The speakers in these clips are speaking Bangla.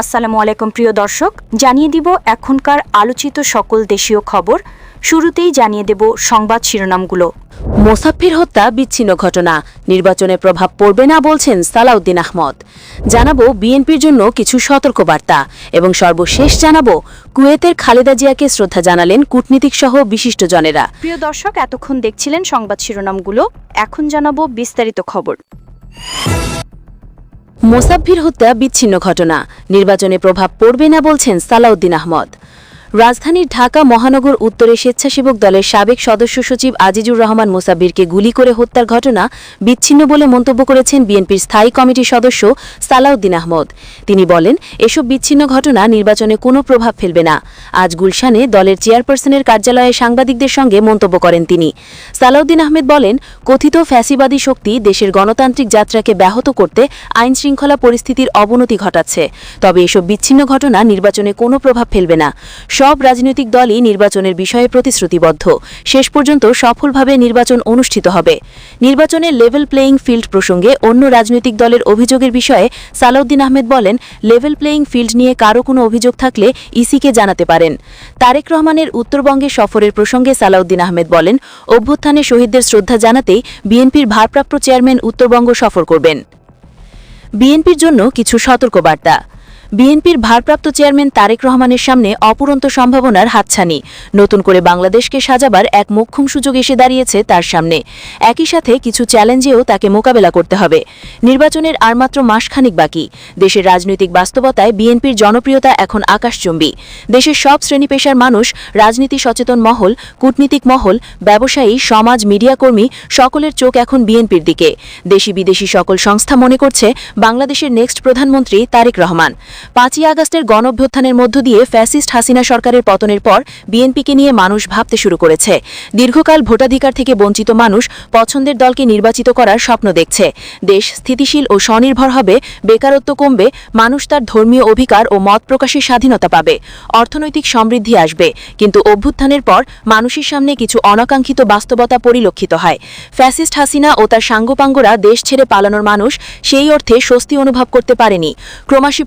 আসসালামু আলাইকুম প্রিয় দর্শক। জানিয়ে দিব এখনকার আলোচিত সকল দেশীয় খবর। শুরুতেই জানিয়ে দেব সংবাদ শিরোনামগুলো। মোসাফির হত্যা বিচ্ছিন্ন ঘটনা। নির্বাচনে প্রভাব পড়বে না বলছেন সালাউদ্দিন আহমদ। জানাব বিএনপির জন্য কিছু সতর্কবার্তা এবং সর্বশেষ জানাব কুয়েতের খালেদা জিয়াকে শ্রদ্ধা জানালেন কূটনীতিক সহ বিশিষ্টজনেরা। প্রিয় দর্শক এতক্ষণ দেখছিলেন সংবাদ শিরোনামগুলো। এখন জানাব বিস্তারিত খবর। মোসাফির হত্যা বিচ্ছিন্ন ঘটনা। নির্বাচনে প্রভাব পড়বে না বলছেন সালাউদ্দিন আহমদ। রাজধানীর ঢাকা মহানগর উত্তরে স্বেচ্ছাসেবক দলের সাবেক সদস্য সচিব আজিজুর রহমান মোসাব্বিরকে গুলি করে হত্যার ঘটনা বিচ্ছিন্ন বলে মন্তব্য করেছেন বিএনপির স্থায়ী কমিটির সদস্য সালাউদ্দিন আহমদ। তিনি বলেন, এসব বিচ্ছিন্ন ঘটনা নির্বাচনে কোনো প্রভাব ফেলবে না। আজ গুলশানে দলের চেয়ারপারসনের কার্যালয়ে সাংবাদিকদের সঙ্গে মন্তব্য করেন তিনি। সালাউদ্দিন আহমেদ বলেন, কথিত ফ্যাসিবাদী শক্তি দেশের গণতান্ত্রিক যাত্রাকে ব্যাহত করতে আইন শৃঙ্খলা পরিস্থিতির অবনতি ঘটাচ্ছে। তবে এসব বিচ্ছিন্ন ঘটনা নির্বাচনে কোনো প্রভাব ফেলবে না। সব রাজনৈতিক দলই নির্বাচনের বিষয়ে প্রতিশ্রুতিবদ্ধ। শেষ পর্যন্ত সফলভাবে নির্বাচন অনুষ্ঠিত হবে। নির্বাচনের লেভেল প্লেয়িং ফিল্ড প্রসঙ্গে অন্য রাজনৈতিক দলের অভিযোগের বিষয়ে সালাউদ্দিন আহমেদ বলেন লেভেল প্লেয়িং ফিল্ড নিয়ে কারও কোনো অভিযোগ থাকলে ইসিকে জানাতে পারেন। তারেক রহমানের উত্তরবঙ্গে সফরের প্রসঙ্গে সালাউদ্দিন আহমেদ বলেন, অভ্যুত্থানে শহীদদের শ্রদ্ধা জানাতেই বিএনপির ভারপ্রাপ্ত চেয়ারম্যান উত্তরবঙ্গ সফর করবেন। বিএনপির জন্য কিছু সতর্কবার্তা। বিএনপির ভারপ্রাপ্ত চেয়ারম্যান তারেক রহমানের সামনে অপুরন্ত সম্ভাবনার হাতছানি। নতুন করে বাংলাদেশকে সাজাবার এক মোক্ষম সুযোগ এসে দাঁড়িয়েছে তার সামনে। একই সাথে কিছু চ্যালেঞ্জেও তাকে মোকাবেলা করতে হবে। নির্বাচনের আর মাত্র মাসখানিক বাকি। দেশের রাজনৈতিক বাস্তবতায় বিএনপির জনপ্রিয়তা এখন আকাশচুম্বী। দেশের সব শ্রেণি পেশার মানুষ, রাজনীতি সচেতন মহল, কূটনীতিক মহল, ব্যবসায়ী, সমাজ মিডিয়াকর্মী সকলের চোখ এখন বিএনপির দিকে। দেশি বিদেশি সকল সংস্থা মনে করছে বাংলাদেশের নেক্সট প্রধানমন্ত্রী তারেক রহমান। পাঁচই আগস্টের গণঅভ্যুত্থানের মধ্য দিয়ে ফ্যাসিস্ট হাসিনা সরকারের পতনের পর বিএনপিকে নিয়ে মানুষ ভাবতে শুরু করেছে। দীর্ঘকাল ভোটাধিকার থেকে বঞ্চিত মানুষ পছন্দের দলকে নির্বাচিত করার স্বপ্ন দেখছে। দেশ স্থিতিশীল ও স্বনির্ভর হবে, বেকারত্ব কমবে, মানুষ তার ধর্মীয় অধিকার ও মত প্রকাশের স্বাধীনতা পাবে, অর্থনৈতিক সমৃদ্ধি আসবে। কিন্তু অভ্যুত্থানের পর মানুষের সামনে কিছু অনাকাঙ্ক্ষিত বাস্তবতা পরিলক্ষিত হয়। ফ্যাসিস্ট হাসিনা ও তার সাঙ্গপাঙ্গরা দেশ ছেড়ে পালানোর মানুষ সেই অর্থে স্বস্তি অনুভব করতে পারেনি। ক্রমাশী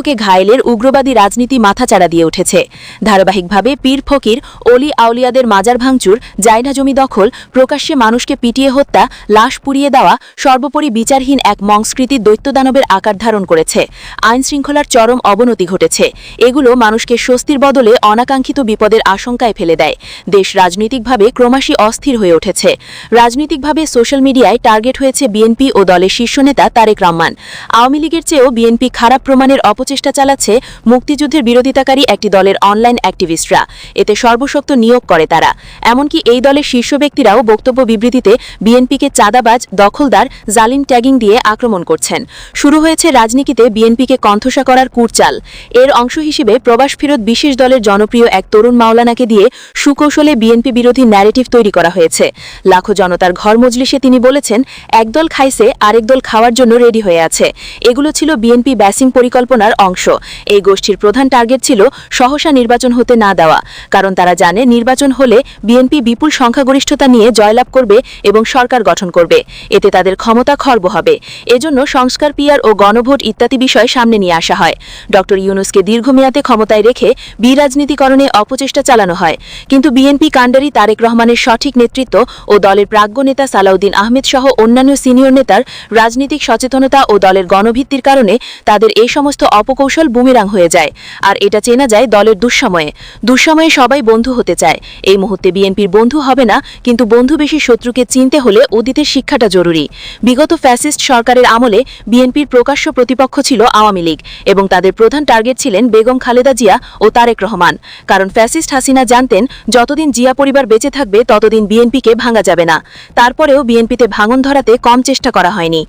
প্রতিপক্ষকে ঘায়েলের উগ্রবাদী রাজনীতি মাথাচাড়া দিয়ে উঠেছে। ধারাবাহিকভাবে পীর ফকির অলি আউলিয়াদের মাজার ভাঙচুর, জায়না জমি দখল, প্রকাশ্যে মানুষকে পিটিয়ে হত্যা, লাশ পুড়িয়ে দেওয়া, সর্বোপরি বিচারহীন এক মংস্কৃতির দৈত্যদানবের আকার ধারণ করেছে। আইন শৃঙ্খলার চরম অবনতি ঘটেছে। এগুলো মানুষকে স্বস্তির বদলে অনাকাঙ্ক্ষিত বিপদের আশঙ্কায় ফেলে দেয়। দেশ রাজনৈতিকভাবে ক্রমাশই অস্থির হয়ে উঠেছে। রাজনৈতিকভাবে সোশ্যাল মিডিয়ায় টার্গেট হয়েছে বিএনপি ও দলের শীর্ষ নেতা তারেক রহমান। আওয়ামী লীগের চেয়েও বিএনপি খারাপ প্রমাণের অপচেষ্টা চালাচ্ছে মুক্তিযুদ্ধের বিরোধিতাকারী একটি দলের অনলাইন অ্যাক্টিভিস্টরা। এতে সর্বশক্ত নিয়োগ করে তারা। এমনকি এই দলের শীর্ষ ব্যক্তিরাও বক্তব্য বিবৃতিতে বিএনপিকে চাঁদাবাজ, দখলদার, জালিম ট্যাগিং দিয়ে আক্রমণ করছেন। শুরু হয়েছে রাজনীতিতে বিএনপিকে কণ্ঠসা করার কুরচাল এর অংশ হিসেবে প্রবাস ফেরত বিশেষ দলের জনপ্রিয় এক তরুণ মাওলানাকে দিয়ে সুকৌশলে বিএনপি বিরোধী ন্যারেটিভ তৈরি করা হয়েছে। লাখো জনতার ঘর মজলিসে তিনি বলেছেন, একদল খাইছে আরেক দল খাওয়ার জন্য রেডি হয়ে আছে। এগুলো ছিল বিএনপি ব্যাসিং পরিকল্পনার অংশ। এই গোষ্ঠীর প্রধান টার্গেট ছিল সহসা নির্বাচন হতে না দেওয়া, কারণ তারা জানে নির্বাচন হলে বিএনপি বিপুল সংখ্যাগরিষ্ঠতা নিয়ে জয়লাভ করবে এবং সরকার গঠন করবে। এতে তাদের ক্ষমতা খর্ব হবে। এজন্য সংস্কার পিয়ার ও গণভোট ইত্যাদি বিষয় সামনে নিয়ে আসা হয়। ড. ইউনুসকে দীর্ঘমেয়াদে ক্ষমতায় রেখে বিরাজনীতিকরণে অপচেষ্টা চালানো হয়। কিন্তু বিএনপি কাণ্ডারি তারেক রহমানের সঠিক নেতৃত্ব ও দলের প্রাজ্ঞ নেতা সালাউদ্দিন আহমেদ সহ অন্যান্য সিনিয়র নেতার রাজনৈতিক সচেতনতা ও দলের গণভিত্তির কারণে তাদের এই সমস্ত অপকৌশল বুমেরাং হয়ে যায়। আর এটা চেনা যায় দলের দুঃসময়ে। দুঃসময়ে সবাই বন্ধু হতে চায়। এই মুহূর্তে বিএনপির বন্ধু হবে না, কিন্তু বন্ধু বেশি শত্রুকে চিনতে হলে অতীতের শিক্ষাটা জরুরি। বিগত ফ্যাসিস্ট সরকারের আমলে বিএনপির প্রকাশ্য প্রতিপক্ষ ছিল আওয়ামী লীগ এবং তাদের প্রধান টার্গেট ছিলেন বেগম খালেদা জিয়া ও তারেক রহমান। কারণ ফ্যাসিস্ট হাসিনা জানতেন, যতদিন জিয়া পরিবার বেঁচে থাকবে, ততদিন বিএনপিকে ভাঙা যাবে না। তারপরেও বিএনপিতে ভাঙন ধরাতে কম চেষ্টা করা হয়নি।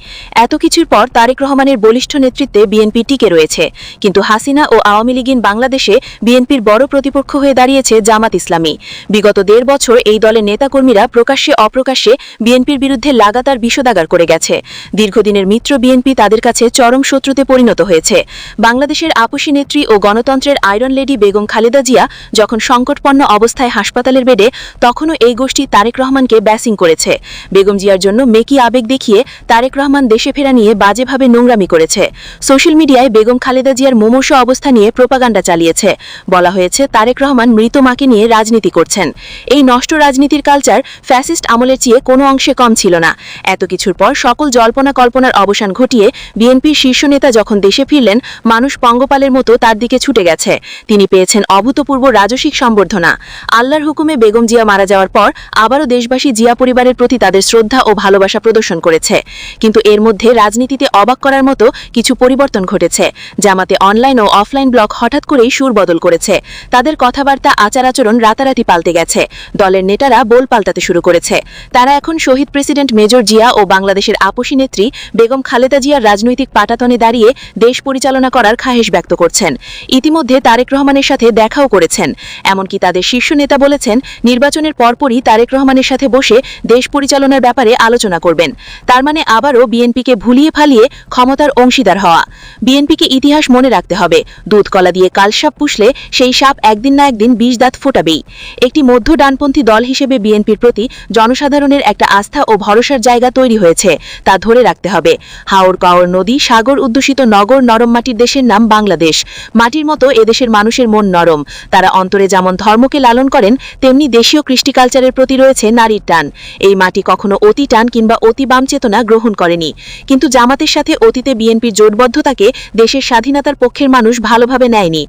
এত কিছুর পর তারেক রহমানের বলিষ্ঠ নেতৃত্বে বিএনপি টিকে রয়েছে। কিন্তু হাসিনা ও আওয়ামী লীগিন বাংলাদেশে বিএনপির বড় প্রতিপক্ষ হয়ে দাঁড়িয়েছে জামাত ইসলামী। বিগত দেড় বছর এই দলের নেতাকর্মীরা প্রকাশ্যে অপ্রকাশ্যে বিএনপির বিরুদ্ধে লাগাতার বিষোদাগার করে গেছে। দীর্ঘদিনের মিত্র বিএনপি তাদের কাছে চরম শত্রুতে পরিণত হয়েছে। বাংলাদেশের আপসী নেত্রী ও গণতন্ত্রের আয়রন লেডি বেগম খালেদা জিয়া যখন সংকটপন্ন অবস্থায় হাসপাতালের বেডে, তখনও এই গোষ্ঠী তারেক রহমানকে ব্যাসিং করেছে। বেগম জিয়ার জন্য মেকি আবেগ দেখিয়ে তারেক রহমান দেশে ফেরা নিয়ে বাজেভাবে নোংরামি করেছে। সোশ্যাল মিডিয়ায় বেগম খালেদা জিয়ার মুমূর্ষ অবস্থা নিয়ে প্রোপাগান্ডা চালিয়েছে। বলা হয়েছে, তারেক রহমান মৃত মাকে নিয়ে রাজনীতি করছেন। এই নষ্ট রাজনীতির কালচার ফ্যাসিস্ট আমলের চেয়ে কোনো অংশে কম ছিল না। এত কিছুর পর সকল জল্পনা কল্পনার অবসান ঘটিয়ে বিএনপির শীর্ষ নেতা যখন দেশে ফিরলেন, মানুষ পঙ্গপালের মতো তার দিকে ছুটে গেছে। তিনি পেয়েছেন অভূতপূর্ব রাজসিক সম্বর্ধনা। আল্লাহর হুকুমে বেগম জিয়া মারা যাওয়ার পর আবারও দেশবাসী জিয়া পরিবারের প্রতি তাদের শ্রদ্ধা ও ভালোবাসা প্রদর্শন করেছে। কিন্তু এর মধ্যে রাজনীতিতে অবাক করার মতো কিছু পরিবর্তন ঘটেছে জামাতে অনলাইন ও অফলাইন ব্লক হঠাৎ করেই সুর বদল করেছে। তাদের কথাবার্তা আচার আচরণ রাতারাতি পাল্টে গেছে। দলের নেতারা বোল পাল্টাতে শুরু করেছে। তারা এখন শহীদ প্রেসিডেন্ট মেজর জিয়া ও বাংলাদেশের আপসী নেত্রী বেগম খালেদা জিয়ার রাজনৈতিক পাটাতনে দাঁড়িয়ে দেশ পরিচালনা করার খাহেশ ব্যক্ত করছেন। ইতিমধ্যে তারেক রহমানের সাথে দেখাও করেছেন। এমনকি তাদের শীর্ষ নেতা বলেছেন, নির্বাচনের পরপরই তারেক রহমানের সাথে বসে দেশ পরিচালনার ব্যাপারে আলোচনা করবেন। তার মানে আবারও বিএনপিকে ভুলিয়ে ফালিয়ে ক্ষমতার অংশীদার হওয়া। বিএনপিকে ইতিহাস মনে রাখতে হবে। দুধ কলা দিয়ে কালসাপ পুষলে সেই সাপ একদিন না একদিন বিষ দাঁত ফোটাবেই। একটি মধ্য ডানপন্থী দল হিসেবে বিএনপির প্রতি জনসাধারণের একটা আস্থা ও ভরসার জায়গা তৈরি হয়েছে, তা ধরে রাখতে হবে। হাওর কাওর নদী, সাগর উদ্দূষিত নগর, নরম মাটির দেশের নাম বাংলাদেশ। মাটির মতো এদেশের মানুষের মন নরম। তারা অন্তরে যেমন ধর্মকে লালন করেন, তেমনি দেশীয় কৃষ্টি কালচারের প্রতি রয়েছে নারীর টান। এই মাটি কখনো অতি টান কিংবা অতি বাম চেতনা গ্রহণ করেনি। কিন্তু জামাতের সাথে অতীতে বিএনপির জোটবদ্ধতাকে দেশের স্বাধীনতার পক্ষের মানুষ ভালোভাবে নেয়নি।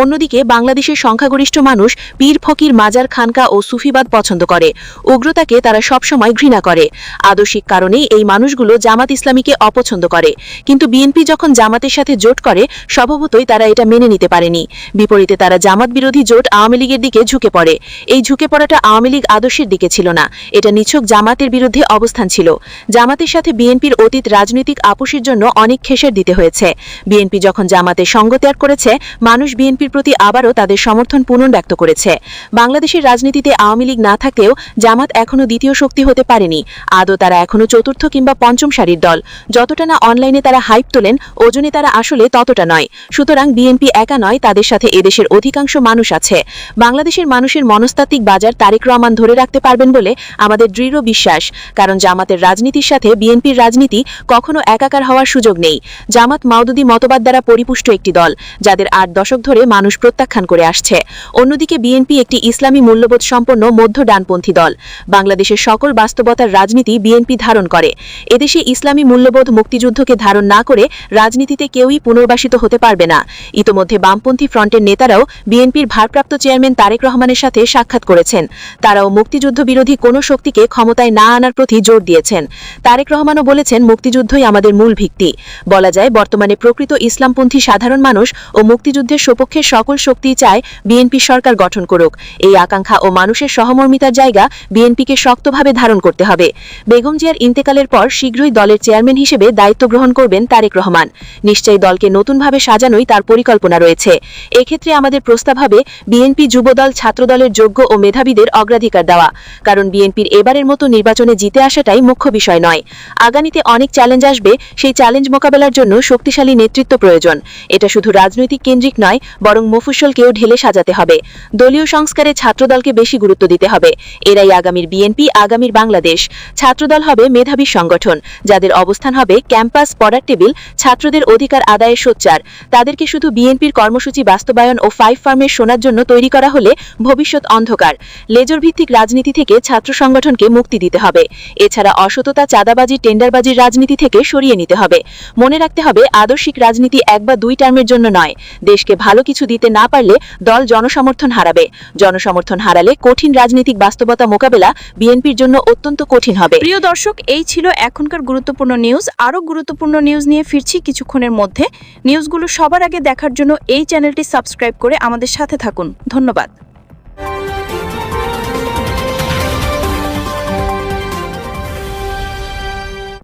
অন্যদিকে বাংলাদেশের সংখ্যাগরিষ্ঠ মানুষ পীর ফকির মাজার খানকা ও সুফিবাদ পছন্দ করে। উগ্রতাকে তারা সবসময় ঘৃণা করে। আদর্শিক কারণেই এই মানুষগুলো জামাত ইসলামীকে অপছন্দ করে। কিন্তু বিএনপি যখন জামাতের সাথে জোট করে, স্বভাবতই তারা এটা মেনে নিতে পারেনি। বিপরীতে তারা জামাত বিরোধী জোট আওয়ামী লীগের দিকে ঝুঁকে পড়ে। এই ঝুঁকে পড়াটা আওয়ামী লীগ আদর্শের দিকে ছিল না। এটা নিছক জামাতের বিরুদ্ধে অবস্থান ছিল। জামাতের সাথে বিএনপির অতীত রাজনৈতিক আপোষের জন্য অনেক খেসের দিতে হয়েছে। বিএনপি যখন জামাতের সঙ্গ ত্যাগ করেছে, মানুষ বিএনপির প্রতি আবারও তাদের সমর্থন পুনর্ব্যক্ত করেছে। বাংলাদেশের রাজনীতিতে আওয়ামী লীগ না থাকতেও জামাত এখনও দ্বিতীয় শক্তি হতে পারেনি। আদৌ তারা এখনও চতুর্থ কিংবা পঞ্চম সারির দল। যতটা না অনলাইনে তারা হাইপ তোলেন, ওজনে তারা আসলে ততটা নয়। সুতরাং বিএনপি একা নয়, তাদের সাথে এদেশের অধিকাংশ মানুষ আছে। বাংলাদেশের মানুষের মনস্তাত্ত্বিক বাজার তারেক রহমান ধরে রাখতে পারবেন বলে আমাদের দৃঢ় বিশ্বাস। কারণ জামাতের রাজনীতির সাথে বিএনপির রাজনীতি কখনো একাকার হওয়ার সুযোগ নেই। জামাত মাউদুদি মতবাদ দ্বারা পরিপুষ্ট একটি দল, যাদের আট দশক ধরে মানুষ প্রত্যাখ্যান করে আসছে। অন্যদিকে বিএনপি একটি ইসলামী মূল্যবোধ সম্পন্ন মধ্য ডানপন্থী দল। বাংলাদেশের সকল বাস্তবতার রাজনীতি বিএনপি ধারণ করে। এদেশে ইসলামী মূল্যবোধ মুক্তিযুদ্ধকে ধারণ না করে রাজনীতিতে কেউই পুনর্বাসিত হতে পারবে না। ইতোমধ্যে বামপন্থী ফ্রন্টের নেতারাও বিএনপির ভারপ্রাপ্ত চেয়ারম্যান তারেক রহমানের সাথে সাক্ষাৎ করেছেন। তারাও মুক্তিযুদ্ধ বিরোধী কোনো শক্তিকে ক্ষমতায় না আনার প্রতি জোর দিয়েছেন। তারেক রহমানও বলেছেন, মুক্তিযুদ্ধই আমাদের মূল ভিত্তি। বলা যায়, বর্তমানে প্রকৃত ইসলামপন্থী সাধারণ মানুষ ও মুক্তিযুদ্ধের সপক্ষে সকল শক্তিই চায় বিএনপি সরকার গঠন করুক। এই আকাঙ্ক্ষা ও মানুষের সহমর্মিতার জায়গা বিএনপিকে শক্তভাবে ধারণ করতে হবে। বেগম জিয়ার ইন্তেকালের পর শীঘ্রই দলের চেয়ারম্যান হিসেবে দায়িত্ব গ্রহণ করবেন তারেক রহমান। নিশ্চয়ই দলকে নতুনভাবে সাজানোই তার পরিকল্পনা রয়েছে। এক্ষেত্রে আমাদের প্রস্তাব হবে বিএনপি যুবদল, ছাত্রদলের যোগ্য ও মেধাবীদের অগ্রাধিকার দেওয়া। কারণ বিএনপির এবারের মতো নির্বাচনে জিতে আসাটাই মুখ্য বিষয় নয়। আগামীতে অনেক চ্যালেঞ্জ আসবে। সেই চ্যালেঞ্জ মোকাবেলার জন্য শক্তিশালী নেতৃত্ব প্রয়োজন। এটা শুধু রাজনৈতিক কেন্দ্রিক নয়, বরং মফুসলকেও ঢেলে সাজাতে হবে। দলীয় সংস্কারে ছাত্রদলকে বেশি গুরুত্ব দিতে হবে। এরাই আগামীর বিএনপি, আগামীর বাংলাদেশ। ছাত্রদল হবে মেধাবী সংগঠন, যাদের অবস্থান হবে ক্যাম্পাস, পড়ার টেবিল, ছাত্রদের অধিকার আদায়ের সোচ্চার। তাদেরকে শুধু বিএনপির কর্মসূচি বাস্তবায়ন ও ফাইভ ফার্মের শোনার জন্য তৈরি করা হলে ভবিষ্যৎ অন্ধকার। লেজর ভিত্তিক রাজনীতি থেকে ছাত্র সংগঠনকে মুক্তি দিতে হবে। এছাড়া অসততা, চাঁদাবাজি, টেন্ডারবাজির রাজনীতি থেকে সরিয়ে নিতে হবে। মনে রাখতে হবে, আদর্শিক রাজনীতি এক বা দুই টার্মের জন্য নয়। দেশকে ভালো কিছু দিতে না পারলে দল জনসমর্থন হারাবে। জনসমর্থন হারালে কঠিন রাজনৈতিক বাস্তবতা মোকাবেলা বিএনপির জন্য অত্যন্ত কঠিন হবে। প্রিয় দর্শক, এই ছিল এখনকার গুরুত্বপূর্ণ নিউজ। আরও গুরুত্বপূর্ণ নিউজ নিয়ে ফিরছি কিছুক্ষণের মধ্যে। নিউজগুলো সবার আগে দেখার জন্য এই চ্যানেলটি সাবস্ক্রাইব করে আমাদের সাথে থাকুন। ধন্যবাদ।